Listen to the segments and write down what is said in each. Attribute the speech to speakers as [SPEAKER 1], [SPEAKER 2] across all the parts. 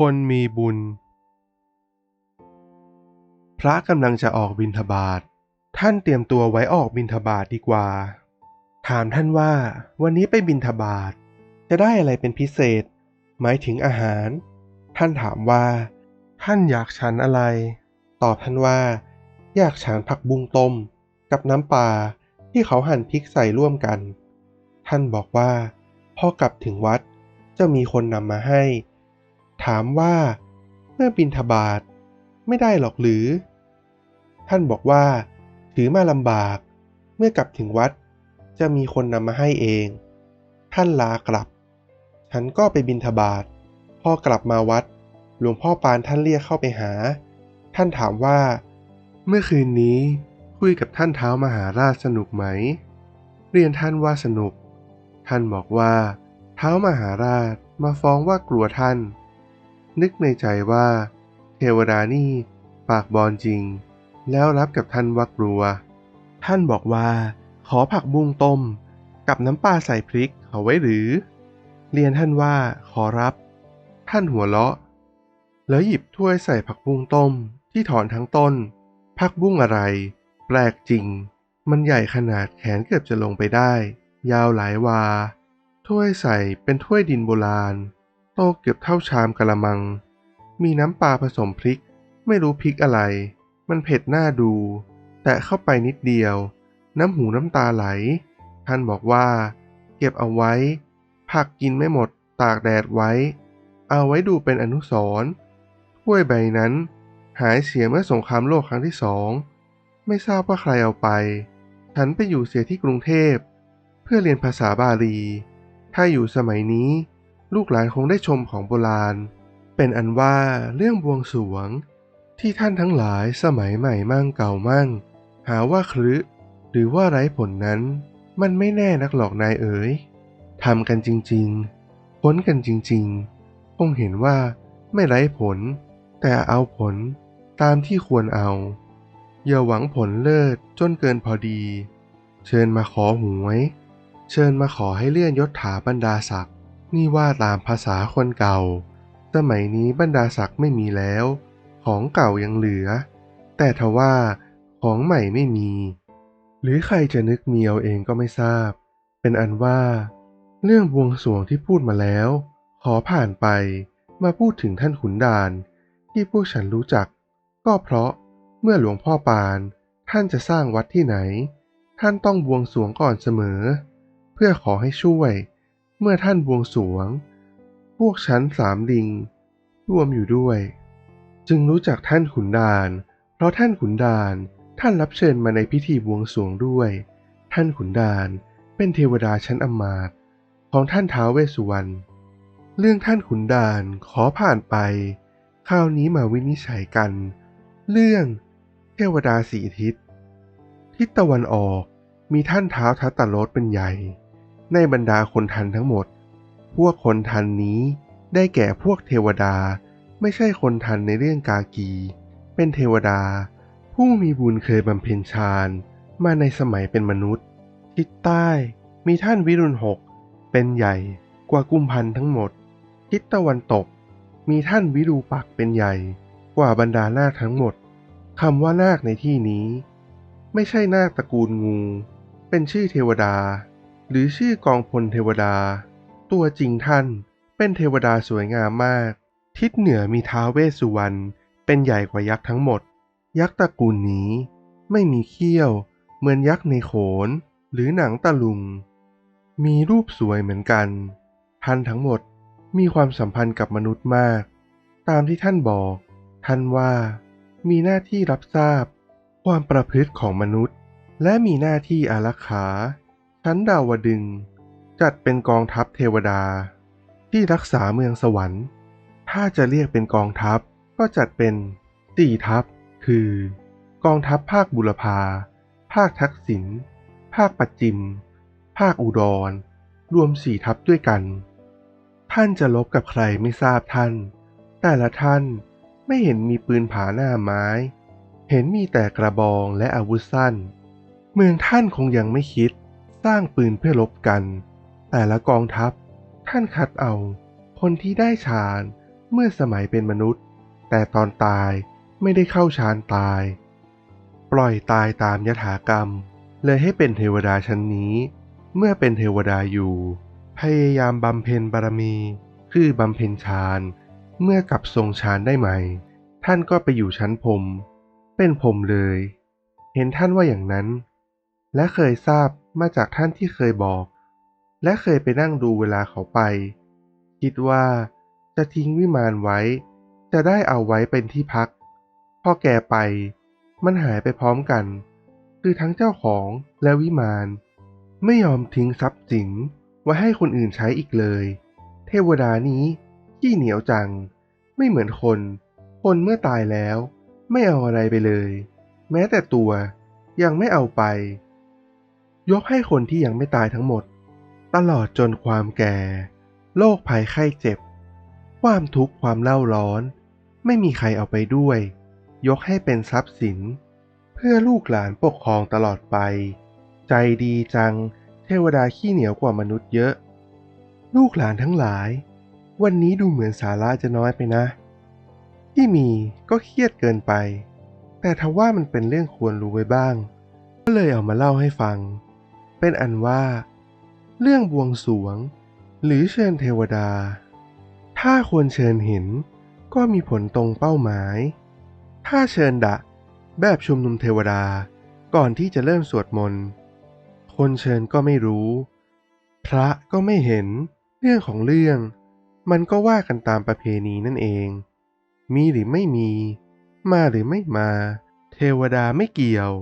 [SPEAKER 1] คนมีบุญ พระกำลังจะออกบิณฑบาต ท่านเตรียมตัวไว้ออกบิณฑบาตดีกว่า ถามท่านว่า วันนี้ไปบิณฑบาต จะได้อะไรเป็นพิเศษ หมายถึงอาหาร ท่านถามว่า ท่านอยากฉันอะไร ตอบท่านว่า อยากฉันผักบุ้งต้ม กับน้ำปลาที่เขาหั่นพริกใส่ร่วมกัน ท่านบอกว่า พอกลับถึงวัดจะมีคนนำมาให้ ถามว่า เมื่อบินทบาทไม่ได้หรอกหรือ ท่านบอกว่า ถือมาลำบาก เมื่อกลับถึงวัด จะมีคนนำมาให้เอง ท่านลากลับ ฉันก็ไปบินทบาทพอกลับมาวัด หลวงพ่อปานท่านเรียกเข้าไปหา ท่านถามว่า เมื่อคืนนี้คุยกับท่านเท้ามหาราชสนุกไหม เรียนท่านว่าสนุก ท่านบอกว่า เท้ามหาราชมาฟ้องว่ากลัวท่าน นึกในใจว่า เทวดานี่ ปากบอลจริง แล้วรับกับท่านว่ากลัว ท่านบอกว่า ขอผักบุ้งต้ม กับน้ำปลาใส่พริกเอาไว้หรือ เรียนท่านว่าขอรับ ท่านหัวเราะ แล้วหยิบถ้วยใส่ผักบุ้งต้มที่ถอนทั้งต้น ผักบุ้งอะไร แปลกจริง มันใหญ่ขนาดแขนเกือบจะลงไปได้ ยาวหลายวาถ้วยใส่เป็นถ้วยดินโบราณ โตเกือบเท่าชามกะละมัง มีน้ำปลาผสมพริก ไม่รู้พริกอะไร มันเผ็ดหน้าดู แต่เข้าไปนิดเดียว น้ำหูน้ำตาไหล ท่านบอกว่า เก็บเอาไว้ ผักกินไม่หมด ตากแดดไว้ เอาไว้ดูเป็นอนุสรณ์ถ้วยใบนั้น หายเสียเมื่อสงครามโลกครั้งที่สอง ไม่ทราบว่าใครเอาไป ฉันไปอยู่เสียที่กรุงเทพ เพื่อเรียนภาษาบาลี ถ้าอยู่สมัยนี้ ลูกหลานคงได้ชมของโบราณ เป็นอันว่าเรื่องบวงสรวง ที่ท่านทั้งหลายสมัยใหม่มั่งเก่ามั่ง หาว่าครึหรือว่าไร้ผลนั้น มันไม่แน่นักหรอกนายเอ๋ยทำกันจริงๆ พ้นกันจริงๆ คงเห็นว่าไม่ไร้ผล แต่เอาผลตามที่ควรเอา อย่าหวังผลเลิศจนเกินพอดี เชิญมาขอหวย เชิญมาขอให้เลื่อนยศถาบรรดาศักดิ์ นี่ว่าตามภาษาคนเก่า สมัยนี้บรรดาศักดิ์ไม่มีแล้ว ของเก่ายังเหลือ แต่ทว่าของใหม่ไม่มี หรือใครจะนึกเมีเอาเองก็ไม่ทราบ เป็นอันว่า เรื่องบวงสรวงที่พูดมาแล้ว ขอผ่านไปมาพูดถึงท่านขุนด่าน ที่พวกฉันรู้จัก ก็เพราะเมื่อหลวงพ่อปาน ท่านจะสร้างวัดที่ไหน ท่านต้องบวงสรวงก่อนเสมอ เพื่อขอให้ช่วย เมื่อท่านบวงสวง พวกฉันสามลิงรวมอยู่ด้วย จึงรู้จักท่านขุนดาน เพราะท่านขุนดานท่านรับเชิญมาในพิธีบวงสวงด้วย ท่านขุนดานเป็นเทวดาชั้นอมาตย์ของท่านท้าวเวสสุวรรณ เรื่องท่านขุนดานขอผ่านไปคราวนี้มาวินิจฉัยกัน เรื่องเทวดาสีทิศ ทิศตะวันออกมีท่านเท้าทัตตรสเป็นใหญ่ ในบรรดาคนทันทั้งหมด พวกคนทันนี้ได้แก่พวกเทวดาไม่ใช่คนทันในเรื่องกากี เป็นเทวดา ผู้มีบุญเคยบำเพ็ญฌานมาในสมัยเป็นมนุษย์ ทิศใต้มีท่านวิรุณหกเป็นใหญ่กว่ากุมพันทั้งหมด ทิศตะวันตก มีท่านวิรูปักเป็นใหญ่กว่าบรรดานาคทั้งหมดคำว่านาคในที่นี้ ไม่ใช่นาคตระกูลงู เป็นชื่อเทวดา หรือชื่อกองพลเทวดา ตัวจริงท่านเป็นเทวดาสวยงามมาก ทิศเหนือมีท้าวเวสสุวรรณเป็นใหญ่กว่ายักษ์ทั้งหมด ยักษ์ตระกูลนี้ ไม่มีเขี้ยว เหมือนยักษ์ในโขน หรือหนังตะลุง มีรูปสวยเหมือนกัน ท่านทั้งหมดมีความสัมพันธ์กับมนุษย์มาก ตามที่ท่านบอก ท่านว่า มีหน้าที่รับทราบ ความประพฤติของมนุษย์ และมีหน้าที่อารักขา ชั้นดาวดึงส์จัดเป็นกองทัพเทวดา ที่รักษาเมืองสวรรค์ ถ้าจะเรียกเป็นกองทัพก็จัดเป็นสี่ทัพ คือ กองทัพภาคบุรพา ภาคทักษิณ ภาคปัจจิม ภาคอุดร รวมสี่ทัพด้วยกัน ท่านจะลบกับใครไม่ทราบท่าน แต่ละท่านไม่เห็นมีปืนผาหน้าไม้ เห็นมีแต่กระบองและอาวุธสั้น เมืองท่านคงยังไม่คิด สร้างปืนเพื่อลบกัน แต่ละกองทัพ ท่านคัดเอา คนที่ได้ฌานเมื่อสมัยเป็นมนุษย์ แต่ตอนตายไม่ได้เข้าฌานตาย ปล่อยตายตามยถากรรม เลยให้เป็นเทวดาชั้นนี้ เมื่อเป็นเทวดาอยู่ พยายามบำเพ็ญบารมี คือบำเพ็ญฌานเมื่อกลับทรงฌานได้ใหม่ ท่านก็ไปอยู่ชั้นพรมเป็นพรมเลย เห็นท่านว่าอย่างนั้น และเคยทราบ มาจากท่านที่เคยบอก และเคยไปนั่งดูเวลาเขาไป คิดว่าจะทิ้งวิมานไว้ จะได้เอาไว้เป็นที่พัก พอแก่ไป มันหายไปพร้อมกัน คือทั้งเจ้าของและวิมาน ไม่ยอมทิ้งทรัพย์สินไว้ให้คนอื่นใช้อีกเลย เทวดานี้ขี้เหนียวจัง ไม่เหมือนคน คนเมื่อตายแล้ว ไม่เอาอะไรไปเลย แม้แต่ตัวยังไม่เอาไป ยกให้คนที่ยังไม่ตายทั้งหมด ตลอดจนความแก่ โรคภัยไข้เจ็บ ความทุกข์ความเล่าร้อน ไม่มีใครเอาไปด้วย ยกให้เป็นทรัพย์สิน เพื่อลูกหลานปกครองตลอดไป ใจดีจัง เทวดาขี้เหนียวกว่ามนุษย์เยอะ ลูกหลานทั้งหลาย วันนี้ดูเหมือนสาระจะน้อยไปนะ ที่มีก็เครียดเกินไป แต่ทว่ามันเป็นเรื่องควรรู้ไว้บ้าง ก็เลยเอามาเล่าให้ฟัง เป็นอันว่า เรื่องบวงสรวง หรือเชิญเทวดา ถ้าควรเชิญเห็นก็มีผลตรงเป้าหมาย ถ้าเชิญดะ แบบชุมนุมเทวดาก่อนที่จะเริ่มสวดมนต์ คนเชิญก็ไม่รู้ พระก็ไม่เห็นเรื่องของเรื่อง มันก็ว่ากันตามประเพณีนั่นเอง มีหรือไม่มี มาหรือไม่มา เทวดาไม่เกี่ยว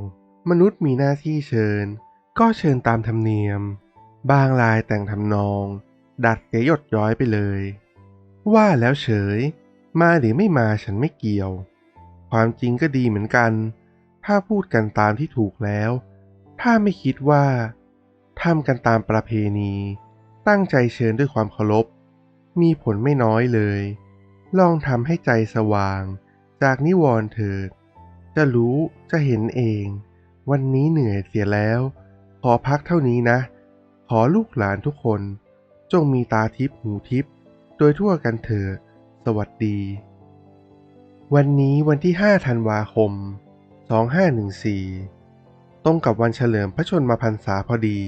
[SPEAKER 1] มนุษย์มีหน้าที่เชิญ ก็เชิญตามธรรมเนียม บางรายแต่งทำนอง ดัดเกยหยดย้อยไปเลย ว่าแล้วเฉย มาหรือไม่มาฉันไม่เกี่ยว ความจริงก็ดีเหมือนกัน ถ้าพูดกันตามที่ถูกแล้ว ถ้าไม่คิดว่าทำกันตามประเพณี ตั้งใจเชิญด้วยความเคารพ มีผลไม่น้อยเลย ลองทำให้ใจสว่าง จากนิวรณ์เถิด จะรู้จะเห็นเอง วันนี้เหนื่อยเสียแล้ว ขอพักเท่านี้นะ ขอลูกหลานทุกคน จงมีตาทิพหูทิพโดยทั่วกันเถิดสวัสดี วันนี้วันที่ 5 ธันวาคม 2514 ตรงกับวันเฉลิมพระชนมพรรษาพอดี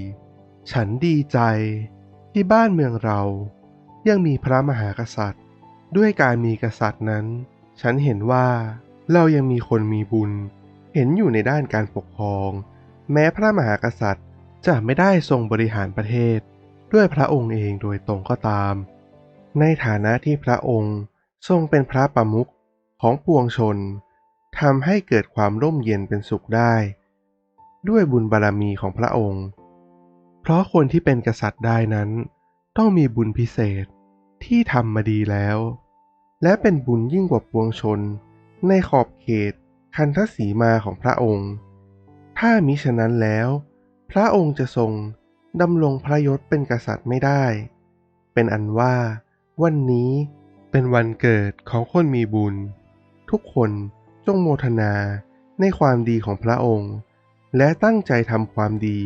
[SPEAKER 1] ฉันดีใจที่บ้านเมืองเรายังมีพระมหากษัตริย์ ด้วยการมีกษัตริย์นั้น ฉันเห็นว่าเรายังมีคนมีบุญ เห็นอยู่ในด้านการปกครอง แม้พระมหากษัตริย์จะไม่ได้ทรงบริหารประเทศ ด้วยพระองค์เองโดยตรงก็ตาม ในฐานะที่พระองค์ทรงเป็นพระประมุขของปวงชนทำให้เกิดความร่มเย็นเป็นสุขได้ ด้วยบุญบารมีของพระองค์ เพราะคนที่เป็นกษัตริย์ได้นั้น ต้องมีบุญพิเศษที่ทำมาดีแล้ว และเป็นบุญยิ่งกว่าปวงชน ในขอบเขตคันทศีมาของพระองค์ ถ้ามิฉะนั้นแล้ว พระองค์จะทรงดำรงพระยศเป็นกษัตริย์ไม่ได้ เป็นอันว่าวันนี้เป็นวันเกิดของคนมีบุญ ทุกคนจงโมทนาในความดีของพระองค์ และตั้งใจทำความดี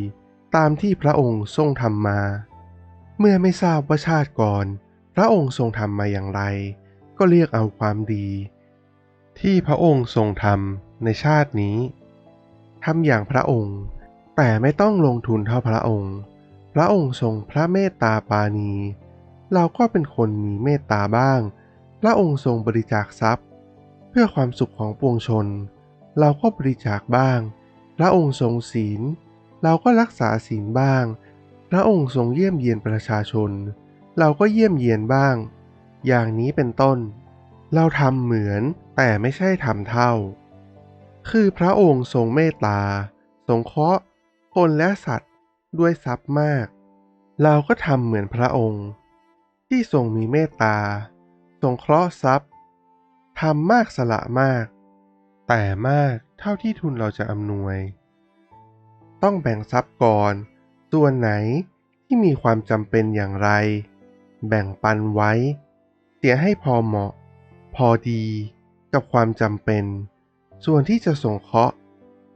[SPEAKER 1] ตามที่พระองค์ทรงทำมา เมื่อไม่ทราบว่าชาติก่อน พระองค์ทรงทำมาอย่างไร ก็เรียกเอาความดี ที่พระองค์ทรงทำในชาตินี้ ทำอย่างพระองค์ แต่ไม่ต้องลงทุนเท่าพระองค์ พระองค์ทรงพระเมตตาปาณีเราก็เป็นคนมีเมตตาบ้าง พระองค์ทรงบริจาคทรัพย์ เพื่อความสุขของปวงชน เราก็บริจาคบ้าง พระองค์ทรงศีล เราก็รักษาศีลบ้าง พระองค์ทรงเยี่ยมเยียนประชาชน เราก็เยี่ยมเยียนบ้าง อย่างนี้เป็นต้น เราทำเหมือนแต่ไม่ใช่ทำเท่า คือพระองค์ทรงเมตตา สงเคราะห์ คนและสัตว์ด้วยทรัพย์มาก เราก็ทำเหมือนพระองค์ ที่ทรงมีเมตตา สงเคราะห์ทรัพย์ทำมากสละมาก แต่มากเท่าที่ทุนเราจะอำนวย ต้องแบ่งทรัพย์ก่อน ส่วนไหนที่มีความจำเป็นอย่างไร แบ่งปันไว้ เสียให้พอเหมาะ พอดีกับความจำเป็น ส่วนที่จะสงเคราะห์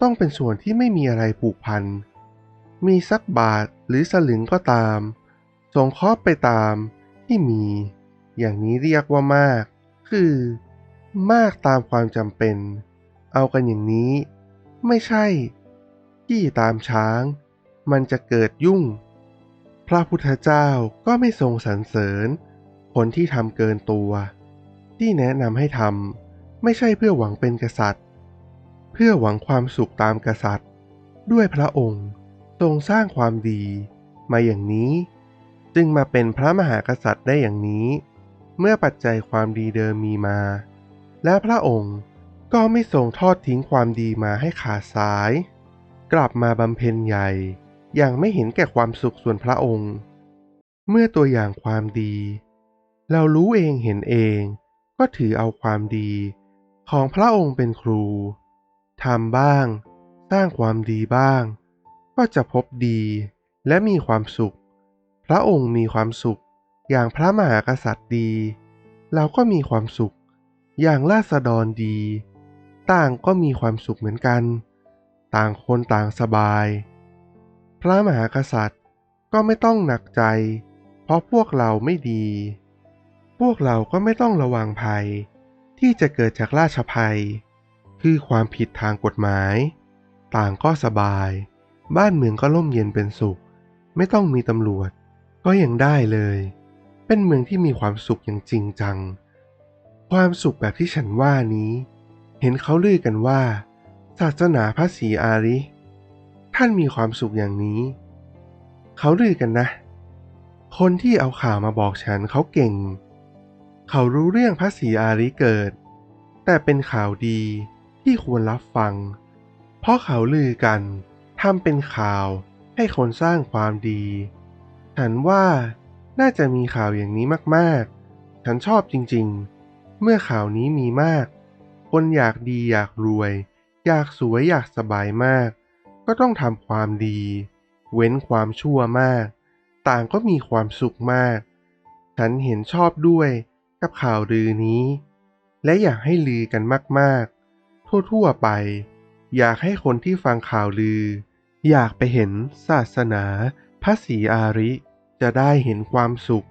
[SPEAKER 1] ต้องเป็นส่วนที่ไม่มีอะไรผูกพัน มีสักบาทหรือสลึงก็ตาม สงเคราะห์ไปตามที่มี อย่างนี้เรียกว่ามาก คือ มากตามความจำเป็น เอากันอย่างนี้ ไม่ใช่ที่ตามช้าง มันจะเกิดยุ่ง พระพุทธเจ้าก็ไม่ทรงสรรเสริญ คนที่ทำเกินตัว ที่แนะนำให้ทำไม่ใช่เพื่อหวังเป็นกษัตริย์ เพื่อหวังความสุขตามกษัตริย์ ด้วยพระองค์ทรงสร้างความดีมาอย่างนี้ จึงมาเป็นพระมหากษัตริย์ได้อย่างนี้ เมื่อปัจจัยความดีเดิมมีมา และพระองค์ก็ไม่ทรงทอดทิ้งความดีมาให้ขาดสาย กลับมาบำเพ็ญใหญ่อย่างไม่เห็นแก่ความสุขส่วนพระองค์ เมื่อตัวอย่างความดี เรารู้เองเห็นเองก็ถือเอาความดีของพระองค์เป็นครู ทำบ้าง สร้างความดีบ้าง ก็จะพบดีและมีความสุข พระองค์มีความสุข อย่างพระมหากษัตริย์ดี เราก็มีความสุข อย่างราษฎรดี ต่างก็มีความสุขเหมือนกัน ต่างคนต่างสบาย พระมหากษัตริย์ก็ไม่ต้องหนักใจ เพราะพวกเราไม่ดี พวกเราก็ไม่ต้องระวังภัย ที่จะเกิดจากราชภัย คือความผิดทางกฎหมาย ต่างก็สบาย บ้านเมืองก็ร่มเย็นเป็นสุข ไม่ต้องมีตำรวจ ก็ยังได้เลย เป็นเมืองที่มีความสุขอย่างจริงจัง ความสุขแบบที่ฉันว่านี้ เห็นเขาลือกันว่า ศาสนาพระศรีอาริ ท่านมีความสุขอย่างนี้ เขาลือกันนะ คนที่เอาข่าวมาบอกฉันเขาเก่ง เขารู้เรื่องพระศรีอาริเกิดแต่เป็นข่าวดี ที่ควรรับฟัง เพราะเขาลือกันทำเป็นข่าวให้คนสร้างความดี ฉันว่าน่าจะมีข่าวอย่างนี้มากๆ ฉันชอบจริงๆ เมื่อข่าวนี้มีมาก คนอยากดีอยากรวย อยากสวยอยากสบายมาก ก็ต้องทำความดี เว้นความชั่วมาก ต่างก็มีความสุขมาก ฉันเห็นชอบด้วยกับข่าวลือนี้ และอยากให้ลือกันมากๆ ทั่วๆไป อยากให้คนที่ฟังข่าวลือ อยากไปเห็นศาสนาพระศรีอาริ จะได้เห็นความสุข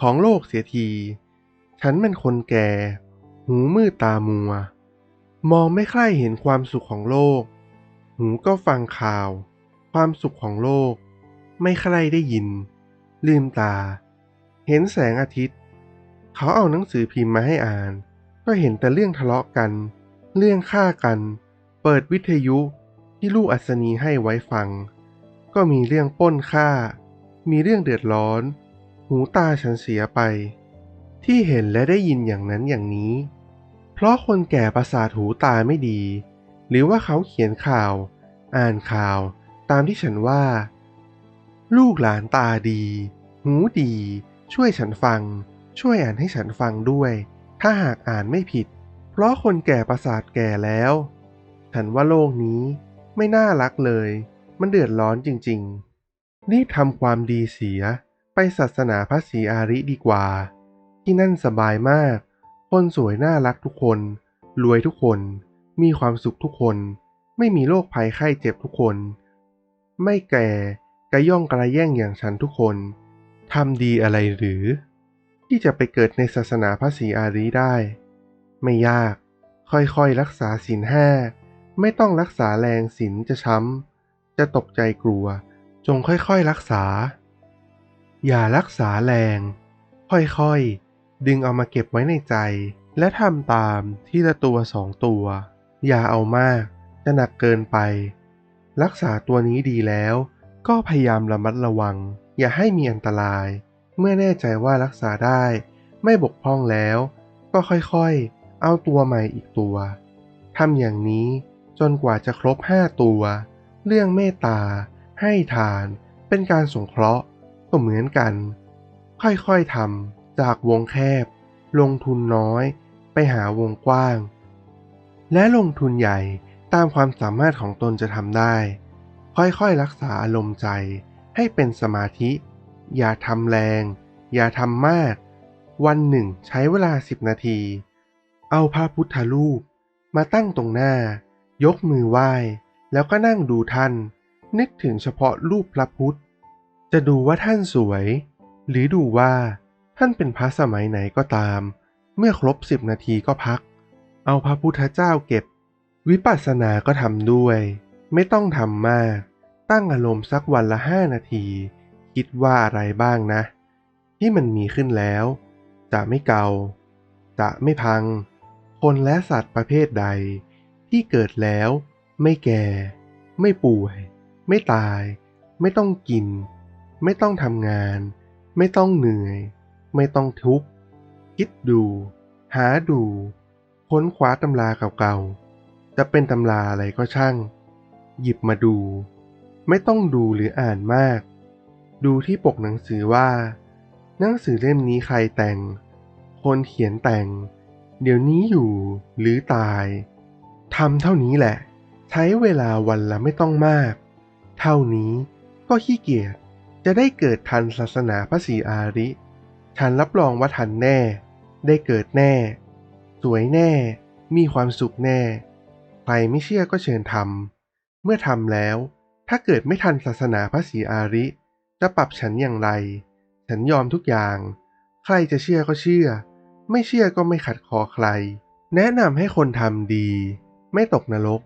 [SPEAKER 1] ของโลกเสียที ฉันเป็นคนแก่ หูมืดตามัว มองไม่ใคร่เห็นความสุขของโลก หูก็ฟังข่าว ความสุขของโลก ไม่ใคร่ได้ยิน ลืมตา เห็นแสงอาทิตย์ เขาเอาหนังสือพิมพ์มาให้อ่าน ก็เห็นแต่เรื่องทะเลาะกัน เรื่องฆ่ากัน เปิดวิทยุที่ลูกอัศนีให้ไว้ฟัง ก็มีเรื่องป้นฆ่า มีเรื่องเดือดร้อน หูตาฉันเสียไป ที่เห็นและได้ยินอย่างนั้นอย่างนี้ เพราะคนแก่ประสาทหูตาไม่ดี หรือว่าเขาเขียนข่าว อ่านข่าว ตามที่ฉันว่า ลูกหลานตาดี หูดี ช่วยฉันฟัง ช่วยอ่านให้ฉันฟังด้วย ถ้าหากอ่านไม่ผิด ราะคนแก่ประสาทแก่แล้ว ฉันว่าโลกนี้ไม่น่ารักเลย มันเดือดร้อนจริงๆ รีบทำความดีเสียไปศาสนาพระศรีอาริดีกว่า ที่นั่นสบายมาก คนสวยน่ารักทุกคน รวยทุกคน มีความสุขทุกคน ไม่มีโรคภัยไข้เจ็บทุกคน ไม่แก่กระย่องกระแย่งอย่างฉันทุกคนทำดีอะไรหรือ ที่จะไปเกิดในศาสนาพระศรีอาริได้ ไม่ยาก ค่อยๆรักษาศีลห้า ไม่ต้องรักษาแรงศีลจะช้ำ จะตกใจกลัว จงค่อยๆรักษา อย่ารักษาแรง ค่อยๆ ดึงเอามาเก็บไว้ในใจ และทำตามทีละตัวสองตัว อย่าเอามาก จะหนักเกินไป รักษาตัวนี้ดีแล้ว ก็พยายามระมัดระวัง อย่าให้มีอันตราย เมื่อแน่ใจว่ารักษาได้ ไม่บกพร่องแล้ว ก็ค่อยๆ เอาตัวใหม่อีกตัว ทำอย่างนี้จนกว่าจะครบห้าตัว เรื่องเมตตา ให้ทาน เป็นการสงเคราะห์ ก็เหมือนกัน ค่อยๆทำจากวงแคบ ลงทุนน้อย ไปหาวงกว้าง และลงทุนใหญ่ตามความสามารถของตนจะทำได้ ค่อยๆรักษาอารมณ์ใจให้เป็นสมาธิ อย่าทำแรง อย่าทำมาก วันหนึ่งใช้เวลาสิบนาที เอาพระพุทธรูป มาตั้งตรงหน้า ยกมือไหว้ แล้วก็นั่งดูท่าน นึกถึงเฉพาะรูปพระพุทธ จะดูว่าท่านสวย หรือดูว่าท่านเป็นพระสมัยไหนก็ตาม เมื่อครบสิบนาทีก็พัก เอาพระพุทธเจ้าเก็บ วิปัสสนาก็ทำด้วย ไม่ต้องทำมาก ตั้งอารมณ์สักวันละห้านาที คิดว่าอะไรบ้างนะ ที่มันมีขึ้นแล้ว จะไม่เกา จะไม่พัง คนและสัตว์ประเภทใด ที่เกิดแล้ว ไม่แก่ ไม่ป่วย ไม่ตาย ไม่ต้องกิน ไม่ต้องทำงาน ไม่ต้องเหนื่อย ไม่ต้องทุกข์คิดดู หาดู ค้นคว้าตำราเก่าๆ จะเป็นตำราอะไรก็ช่าง หยิบมาดู ไม่ต้องดูหรืออ่านมาก ดูที่ปกหนังสือว่า หนังสือเล่มนี้ใครแต่ง คนเขียนแต่ง เดี๋ยวนี้อยู่หรือตายทำเท่านี้แหละ ใช้เวลาวันละไม่ต้องมาก เท่านี้ก็ขี้เกียจจะได้เกิดทันศาสนาพระศรีอาริ ฉันรับรองว่าทันแน่ ได้เกิดแน่ สวยแน่ มีความสุขแน่ ใครไม่เชื่อก็เชิญทำเมื่อทำแล้ว ถ้าเกิดไม่ทันศาสนาพระศรีอาริ จะปรับฉันอย่างไร ฉันยอมทุกอย่าง ใครจะเชื่อก็เชื่อ ไม่เชื่อก็ไม่ขัดคอใคร แนะนำให้คนทำดี ไม่ตกนรก